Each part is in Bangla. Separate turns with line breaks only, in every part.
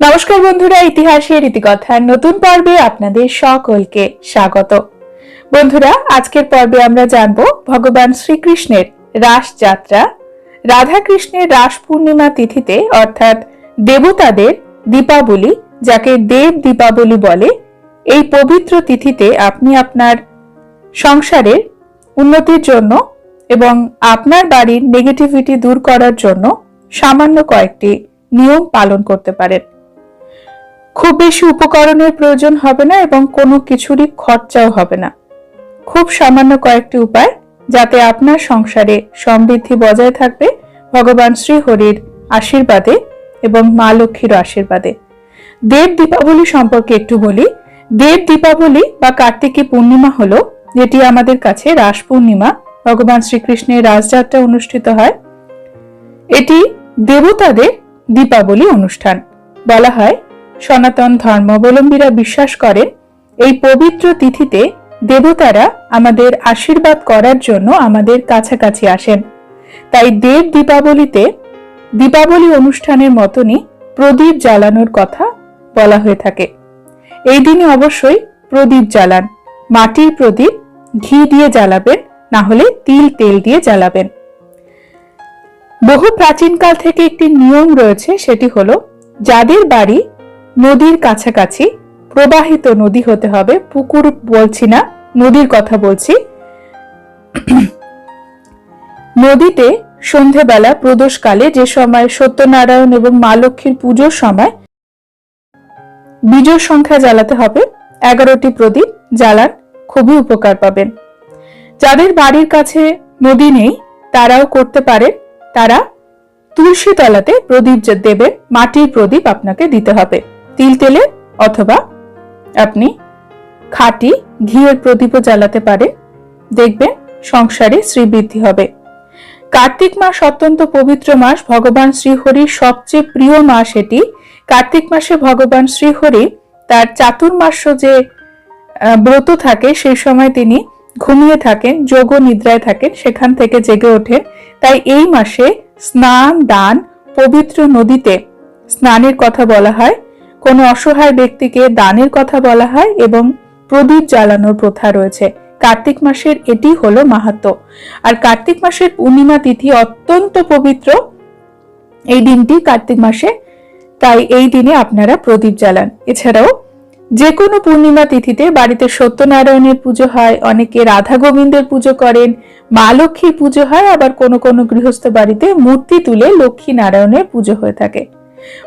নমস্কার বন্ধুরা ইতিহাসের ইতিকথার নতুন পর্বে আপনাদের সকলকে স্বাগত। বন্ধুরা, আজকের পর্বে আমরা জানব ভগবান শ্রীকৃষ্ণের রাস যাত্রা রাধা কৃষ্ণের রাস পূর্ণিমা তিথিতে, অর্থাৎ দেবতাদের দীপাবলি, যাকে দেব দীপাবলি বলে, এই পবিত্র তিথিতে আপনি আপনার সংসারের উন্নতির জন্য এবং আপনার বাড়ির নেগেটিভিটি দূর করার জন্য সামান্য কয়েকটি নিয়ম পালন করতে পারেন। খুব বেশি উপকরণের প্রয়োজন হবে না এবং কোনো কিছুরই খরচাও হবে না। খুব সামান্য কয়েকটি উপায় যাতে আপনার সংসারে সমৃদ্ধি বজায় থাকবে ভগবান শ্রীহরির আশীর্বাদে এবং মা লক্ষ্মীর আশীর্বাদে। দেব দীপাবলি সম্পর্কে একটু বলি। দেব দীপাবলি বা কার্তিকী পূর্ণিমা হলো যেটি আমাদের কাছে রাস পূর্ণিমা, ভগবান শ্রীকৃষ্ণের রাসযাত্রা অনুষ্ঠিত হয়। এটি দেবতাদের দীপাবলি অনুষ্ঠান। বলা হয় সনাতন ধর্মাবলম্বীরা বিশ্বাস করেন এই পবিত্র তিথিতে দেবতারা আমাদের আশীর্বাদ করার জন্য আমাদের কাছাকাছি আসেন। তাই দেব দীপাবলিতে দীপাবলি অনুষ্ঠানের মতনই প্রদীপ জ্বালানোর কথা বলা হয়ে থাকে। এই দিনে অবশ্যই প্রদীপ জ্বালান। মাটির প্রদীপ ঘি দিয়ে জ্বালাবেন, না হলে তিল, তেল দিয়ে জ্বালাবেন। বহু প্রাচীনকাল থেকে একটি নিয়ম রয়েছে, সেটি হলো, যাদের বাড়ি নদীর কাছাকাছি প্রবাহিত নদী হতে হবে, পুকুর বলছি না, নদীর কথা বলছি। নদীতে সন্ধেবেলা প্রদোষকালে যে সময় সত্যনারায়ণ এবং মা লক্ষ্মীর পুজোর সময় বিজয় সংখ্যা জ্বালাতে হবে, এগারোটি প্রদীপ জ্বালান খুবই উপকার পাবেন। যাদের বাড়ির কাছে নদী নেই, তারাও করতে পারেন। তারা তুলসী তলাতে প্রদীপ যে দেবেন, মাটির প্রদীপ আপনাকে দিতে হবে। তিল তেলে অথবা আপনি খাঁটি ঘিয়ের প্রদীপও জ্বালাতে পারেন। দেখবেন সংসারে শ্রীবৃদ্ধি হবে। কার্তিক মাস অত্যন্ত পবিত্র মাস। ভগবান শ্রীহরির সবচেয়ে প্রিয় মাস এটি। কার্তিক মাসে ভগবান শ্রীহরি তার চাতুর্মাস্য যে ব্রত থাকে সেই সময় তিনি ঘুমিয়ে থাকেন, যোগ নিদ্রায় থাকেন, সেখান থেকে জেগে ওঠেন। তাই এই মাসে স্নান, দান পবিত্র নদীতে স্নানের কথা বলা হয়। কোনো অসহায় ব্যক্তিকে দানের কথা বলা হয় এবং প্রদীপ জ্বালানোর প্রথা রয়েছে। কার্তিক মাসের এটি হলো মাহাত্ম। আর কার্তিক মাসের পূর্ণিমা তিথি অত্যন্ত পবিত্র। এই দিনটি কার্তিক মাসে, তাই এই দিনে আপনারা প্রদীপ জ্বালান। এছাড়াও যে কোনো পূর্ণিমা তিথিতে বাড়িতে সত্যনারায়ণের পুজো হয়, অনেকে রাধা গোবিন্দের পুজো করেন, মা লক্ষ্মীর পুজো হয়, আবার কোনো কোনো গৃহস্থ বাড়িতে মূর্তি তুলে লক্ষ্মী নারায়ণের পুজো হয়ে থাকে।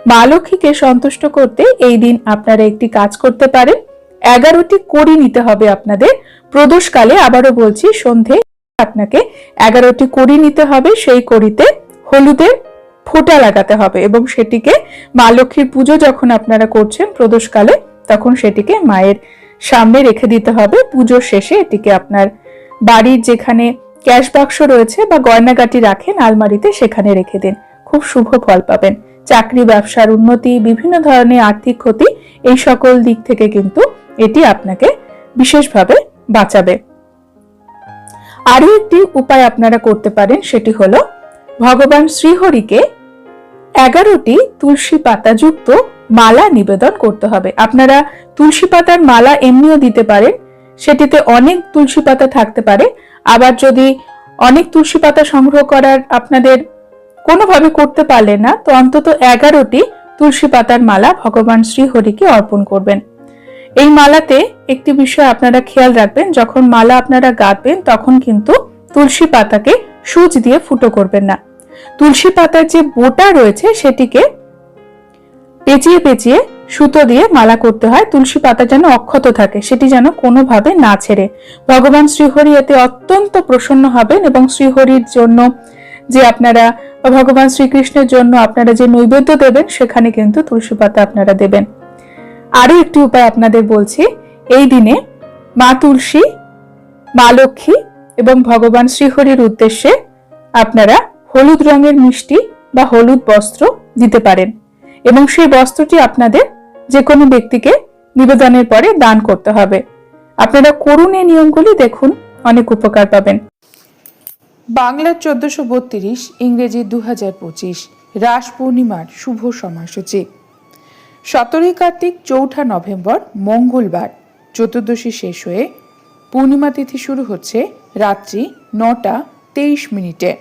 মা লক্ষ্মীকে সন্তুষ্ট করতে এই দিন আপনারা একটি কাজ করতে পারেন। এগারোটি কড়ি নিতে হবে আপনাদের। প্রদোষকালে আবারও বলছি, সন্ধে আপনাকে এগারোটি কড়ি নিতে হবে। সেই কড়িতে হলুদের ফোঁটা লাগাতে হবে এবং সেটিকে মা লক্ষ্মীর পুজো যখন আপনারা করছেন প্রদোষকালে, তখন সেটিকে মায়ের সামনে রেখে দিতে হবে। পুজোর শেষে এটিকে আপনার বাড়ির যেখানে ক্যাশ বাক্স রয়েছে বা গয়নাগাটি রাখেন, আলমারিতে সেখানে রেখে দিন। খুব শুভ ফল পাবেন। চাকরি, ব্যবসার উন্নতি, বিভিন্ন ধরনের আর্থিক ক্ষতি, এই সকল দিক থেকে কিন্তু এটি আপনাকে বিশেষভাবে বাঁচাবে। আরও একটি উপায় আপনারা করতে পারেন, সেটি হলো ভগবান শ্রীহরিকে এগারোটি তুলসী পাতা যুক্ত মালা নিবেদন করতে হবে। আপনারা তুলসী পাতার মালা এমনিও দিতে পারেন, সেটিতে অনেক তুলসী পাতা থাকতে পারে। আবার যদি অনেক তুলসী পাতা সংগ্রহ করার আপনাদের কোনোভাবে করতে পারলেন না, তো অন্তত এগারোটি তুলসী পাতার মালা ভগবান শ্রীহরিকে অর্পণ করবেন। এই মালাতে একটি বিষয় আপনারা খেয়াল রাখবেন, যখন মালা আপনারা গাঁথবেন, তখন কিন্তু তুলসী পাতাকে সুচ দিয়ে ফুটো করবেন না। তুলসী পাতার যে বোটা রয়েছে, সেটিকে পেঁচিয়ে পেঁচিয়ে সুতো দিয়ে মালা করতে হয়, তুলসী পাতা যেন অক্ষত থাকে, সেটি যেন কোনোভাবে না ছেড়ে। ভগবান শ্রীহরি এতে অত্যন্ত প্রসন্ন হবেন এবং শ্রীহরির জন্য যে আপনারা ভগবান শ্রীকৃষ্ণের জন্য আপনারা যে নৈবেদ্য দেবেন, সেখানে কিন্তু তুলসী পাতা আপনারা দেবেন। আরও একটি উপায় আপনাদের বলছি, এই দিনে মা তুলসী, মা লক্ষ্মী এবং ভগবান শ্রীহরির উদ্দেশ্যে আপনারা হলুদ রঙের মিষ্টি বা হলুদ বস্ত্র দিতে পারেন এবং সেই বস্ত্রটি আপনাদের যে কোনো ব্যক্তিকে নিবেদনের পরে দান করতে হবে। আপনারা করুন এই নিয়মগুলি দেখুন, অনেক উপকার পাবেন। বাংলার চোদ্দশো বত্রিশ, ইংরেজি দু হাজার পঁচিশ, রাস পূর্ণিমার শুভ সময়সূচি। সতেরোই কার্তিক, চৌঠা নভেম্বর, মঙ্গলবার। চতুর্দশী শেষ হয়ে পূর্ণিমা তিথি শুরু হচ্ছে রাত্রি নটা তেইশ মিনিটে।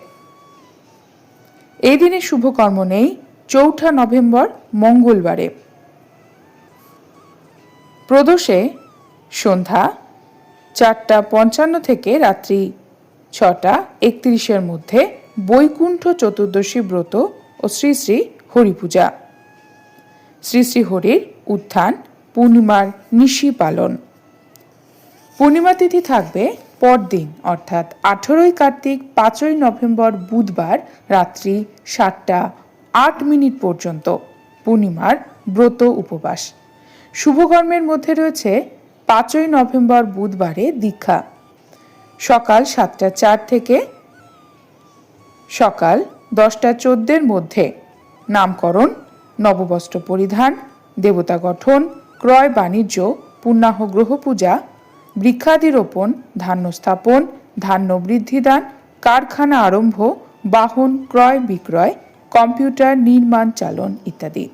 এই দিনে শুভকর্ম নেই চৌঠা নভেম্বর, মঙ্গলবারে। প্রদোষে সন্ধ্যা চারটা পঞ্চান্ন থেকে রাত্রি ছটা একত্রিশের মধ্যে বৈকুণ্ঠ চতুর্দশী ব্রত ও শ্রী শ্রী হরিপূজা। শ্রী শ্রী হরির উত্থান পূর্ণিমার নিশি পালন। পূর্ণিমা তিথি থাকবে পরদিন, অর্থাৎ আঠেরোই কার্তিক, পাঁচই নভেম্বর বুধবার রাত্রি সাতটা আট মিনিট পর্যন্ত পূর্ণিমার ব্রত উপবাস। শুভকর্মের মধ্যে রয়েছে পাঁচই নভেম্বর বুধবারে দীক্ষা। সকাল সাতটা চার থেকে সকাল দশটা চোদ্দের মধ্যে নামকরণ, নববস্ত্র পরিধান, দেবতা গঠন, ক্রয় বাণিজ্য পূর্ণাহ গ্রহ পূজা বৃক্ষাদি রোপণ ধান্য স্থাপন, ধান্য বৃদ্ধিদান, কারখানা আরম্ভ, বাহন ক্রয় বিক্রয়, কম্পিউটার নির্মাণ চালন ইত্যাদি।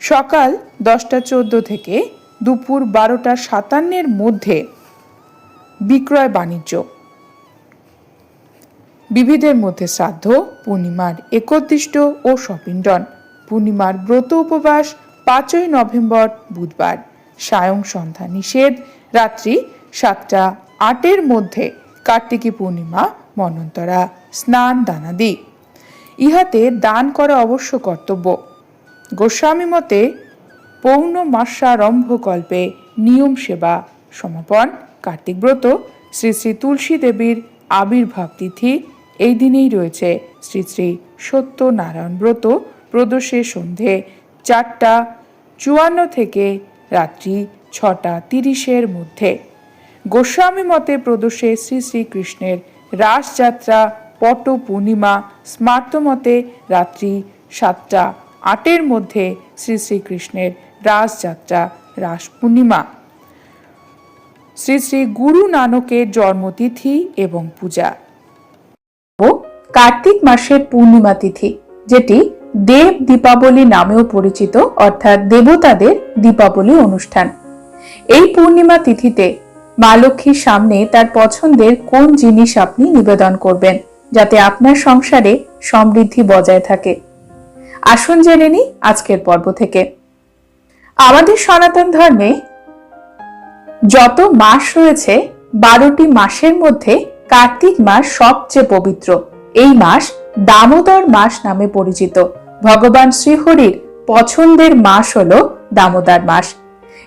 সকাল দশটা চোদ্দ থেকে দুপুর বারোটা সাতান্নের মধ্যে বিক্রয় বাণিজ্য। বিবিধের মধ্যে শ্রাদ্ধ, পূর্ণিমার একত্রিষ্ট ও সপিণ্ডন। পূর্ণিমার ব্রত উপবাস পাঁচই নভেম্বর বুধবার। সায়ং সন্ধ্যা নিষেধ। রাত্রি সাতটা আটের মধ্যে কার্তিকী পূর্ণিমা মনন্তরা স্নান দানাদি। ইহাতে দান করা অবশ্য কর্তব্য। গোস্বামী মতে পৌর্ণমাসারম্ভ কল্পে নিয়ম সেবা সমাপন। কার্তিক ব্রত শ্রী শ্রী তুলসী দেবীর আবির্ভাব তিথি এই দিনেই রয়েছে। শ্রী শ্রী সত্যনারায়ণ ব্রত প্রদোষে সন্ধে চারটা চুয়ান্ন থেকে রাত্রি ছটা তিরিশের মধ্যে। গোস্বামী মতে প্রদোষে শ্রী শ্রীকৃষ্ণের রাসযাত্রা পট পূর্ণিমা স্মার্ত মতে রাত্রি সাতটা আটের মধ্যে শ্রী শ্রীকৃষ্ণের রাসযাত্রা রাস পূর্ণিমা শ্রী শ্রী গুরু নানকের জন্মতিথি এবং পূজা। ও কার্তিক মাসের পূর্ণিমা তিথি, যেটি দেব দীপাবলি নামেও পরিচিত, অর্থাৎ দেবতাদের দীপাবলি অনুষ্ঠান। এই পূর্ণিমা তিথিতে মা লক্ষ্মীর সামনে তার পছন্দের কোন জিনিস আপনি নিবেদন করবেন, যাতে আপনার সংসারে সমৃদ্ধি বজায় থাকে। আসুন জেনে নিই আজকের পর্ব থেকে। আমাদের সনাতন ধর্মে যত মাস রয়েছে, বারোটি মাসের মধ্যে কার্তিক মাস সবচেয়ে পবিত্র। এই মাস দামোদর মাস নামে পরিচিত। ভগবান শ্রীহরির পছন্দের মাস হল দামোদর মাস।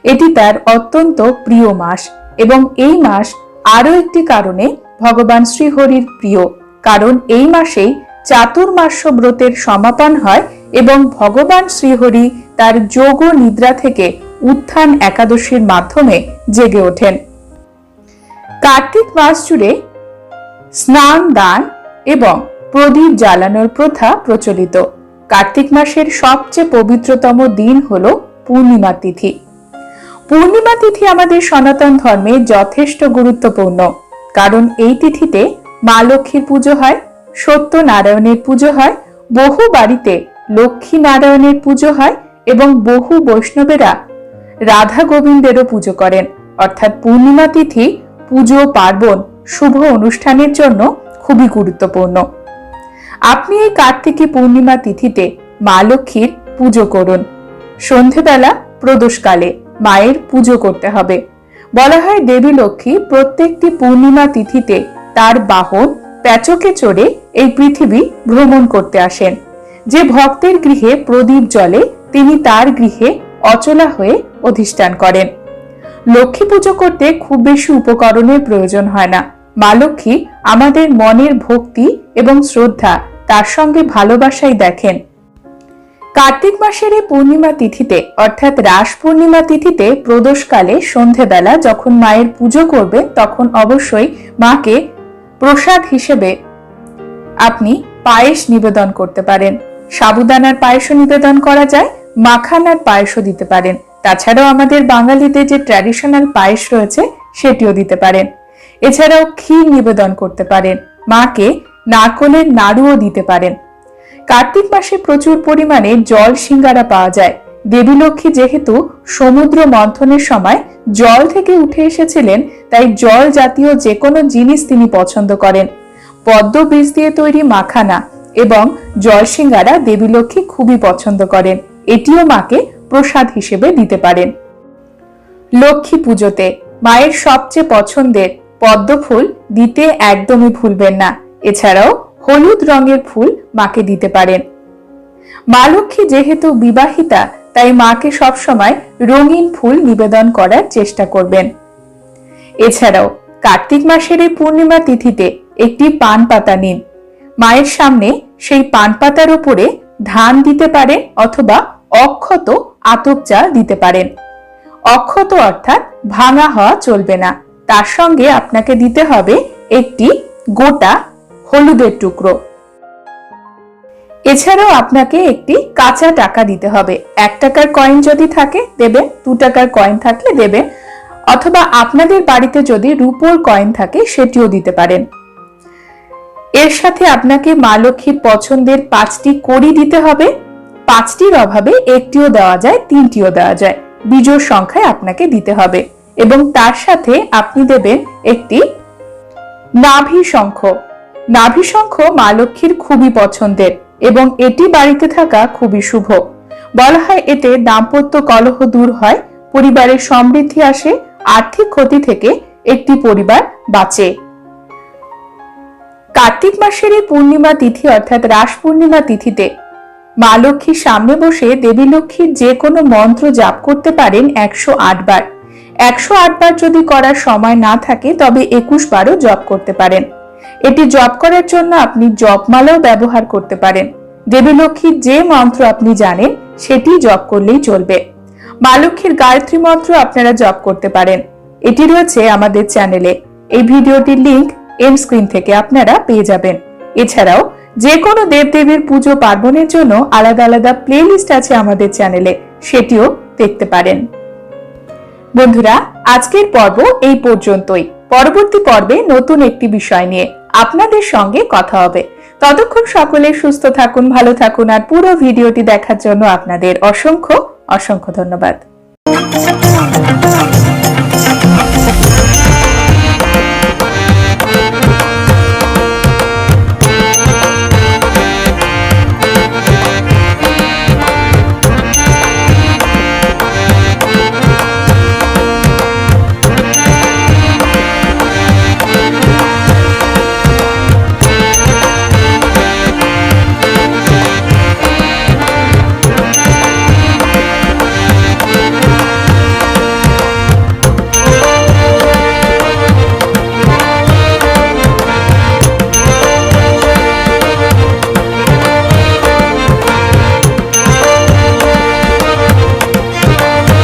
এটি তার অত্যন্ত প্রিয় মাস এবং এই মাস আরও একটি কারণে ভগবান শ্রীহরির প্রিয়। কারণ এই মাসেই চাতুর্মাস্য ব্রতের সমাপন হয় এবং ভগবান শ্রীহরি তার যোগ নিদ্রা থেকে উত্থান একাদশীর মাধ্যমে জেগে ওঠেন। কার্তিক মাস জুড়ে স্নান, দান এবং প্রদীপ জ্বালানোর প্রথা প্রচলিত। কার্তিক মাসের সবচেয়ে পবিত্রতম দিন হল পূর্ণিমা তিথি। পূর্ণিমা তিথি আমাদের সনাতন ধর্মে যথেষ্ট গুরুত্বপূর্ণ। কারণ এই তিথিতে মা লক্ষ্মীর পুজো হয়, সত্যনারায়ণের পুজো হয়, বহু বাড়িতে লক্ষ্মী নারায়ণের পুজো হয় এবং বহু বৈষ্ণবেরা রাধা গোবিন্দেরও পুজো করেন। অর্থাৎ পূর্ণিমা তিথি পুজো, পার্বণ, শুভ অনুষ্ঠানের জন্য খুবই গুরুত্বপূর্ণ। আপনি এই কার্তিকী পূর্ণিমা তিথিতে মা লক্ষ্মীর পুজো করুন। সন্ধেবেলা প্রদোষকালে মায়ের পুজো করতে হবে। বলা হয় দেবী লক্ষ্মী প্রত্যেকটি পূর্ণিমা তিথিতে তার বাহন, প্যাচকে চড়ে এই পৃথিবী ভ্রমণ করতে আসেন। যে ভক্তের গৃহে প্রদীপ জ্বলে, তিনি তার গৃহে অচলা হয়ে অধিষ্ঠান করেন। লক্ষ্মী পুজো করতে খুব বেশি উপকরণের প্রয়োজন হয় না। মা লক্ষ্মী আমাদের মনের ভক্তি এবং শ্রদ্ধা তার সঙ্গে ভালোবাসাই দেখেন। কার্তিক মাসের এই পূর্ণিমা তিথিতে, অর্থাৎ রাস পূর্ণিমা তিথিতে প্রদোষকালে সন্ধেবেলা যখন মায়ের পুজো করবে, তখন অবশ্যই মাকে প্রসাদ হিসেবে আপনি পায়েস নিবেদন করতে পারেন। সাবুদানার পায়েসও নিবেদন করা যায়, মাখানার পায়েসও দিতে পারেন। তাছাড়াও আমাদের বাঙালিদের যে ট্র্যাডিশনাল পায়েস রয়েছে, সেটিও দিতে পারেন। এছাড়াও ক্ষীর নিবেদন করতে পারেন। মাকে নারকলের নাড়ুও দিতে পারেন। কার্তিক মাসে প্রচুর পরিমাণে জল সিঙ্গারা পাওয়া যায়। দেবী লক্ষ্মী যেহেতু সমুদ্র মন্থনের সময় জল থেকে উঠে এসেছিলেন, তাই জল জাতীয় যে কোনো জিনিস তিনি পছন্দ করেন। পদ্ম বীজ দিয়ে তৈরি মাখানা এবং জলসিঙ্গারা দেবী লক্ষ্মী খুবই পছন্দ করেন। এটিও মাকে প্রসাদ হিসেবে দিতে পারেন। লক্ষ্মী পুজোতে মায়ের সবচেয়ে পছন্দের পদ্ম ফুল দিতে একদমই ভুলবেন না। এছাড়াও হলুদ রঙের ফুল মাকে দিতে পারেন। মা লক্ষ্মী যেহেতু বিবাহিতা, তাই মাকে সবসময় রঙিন ফুল নিবেদন করার চেষ্টা করবেন। এছাড়াও কার্তিক মাসের এই পূর্ণিমা তিথিতে একটি পান পাতা নিন। মায়ের সামনে সেই পান পাতার উপরে ধান দিতে পারে অথবা অক্ষত আতপ চাল দিতে পারেন। অক্ষত অর্থাৎ ভাঙা হওয়া চলবে না। তার সঙ্গে আপনাকে দিতে হবে একটি গোটা হলুদের টুকরো। এছাড়াও আপনাকে একটি কাঁচা টাকা দিতে হবে। এক টাকার কয়েন যদি থাকে দেবে দু টাকার কয়েন থাকলে দেবে অথবা আপনাদের বাড়িতে যদি রুপোর কয়েন থাকে, সেটিও দিতে পারেন। এর সাথে আপনাকে মা লক্ষ্মীর পছন্দের পাঁচটি কড়ি দিতে হবে। পাঁচটির অভাবে একটিও দেওয়া যায়, তিনটিও দেওয়া যায়। বিজোড় সংখ্যায় আপনাকে দিতে হবে। এবং তার সাথে আপনি দেবেন একটি নাভি শঙ্খ। নাভি শঙ্খ মা লক্ষ্মীর খুবই পছন্দের এবং এটি বাড়িতে থাকা খুবই শুভ। বলা হয় এতে দাম্পত্য কলহ দূর হয়, পরিবারের সমৃদ্ধি আসে, আর্থিক ক্ষতি থেকে একটি পরিবার বাঁচে। কার্তিক মাসের এই পূর্ণিমা তিথি অর্থাৎ রাস পূর্ণিমা তিথিতে মা লক্ষ্মীর সামনে বসে দেবী লক্ষ্মীর যে কোনো মন্ত্র জাপ করতে পারেন একশো আট বার। একশো বার যদি করার সময় না থাকে, তবে একুশ বারও জপ করতে পারেন। এটি জপ করার জন্য আপনি জপমালাও ব্যবহার করতে পারেন। দেবী লক্ষ্মীর যে মন্ত্র আপনি জানেন, সেটি জপ করলেই চলবে। মা লক্ষ্মীর গায়ত্রী মন্ত্র আপনারা জপ করতে পারেন। এটি রয়েছে আমাদের চ্যানেলে। এই ভিডিওটির লিংক এম স্ক্রিন থেকে আপনারা পেয়ে যাবেন। এছাড়াও যে কোনো দেবদেবীর পুজো পার্বণের জন্য আলাদা আলাদা প্লেলিস্ট আছে আমাদের চ্যানেলে সেটিও দেখতে পারেন। বন্ধুরা, আজকের পর্ব এই পর্যন্তই। পরবর্তী পর্বে নতুন একটি বিষয় নিয়ে আপনাদের সঙ্গে কথা হবে। ততক্ষণ সকলে সুস্থ থাকুন, ভালো থাকুন, আর পুরো ভিডিওটি দেখার জন্য আপনাদের অসংখ্য অসংখ্য ধন্যবাদ।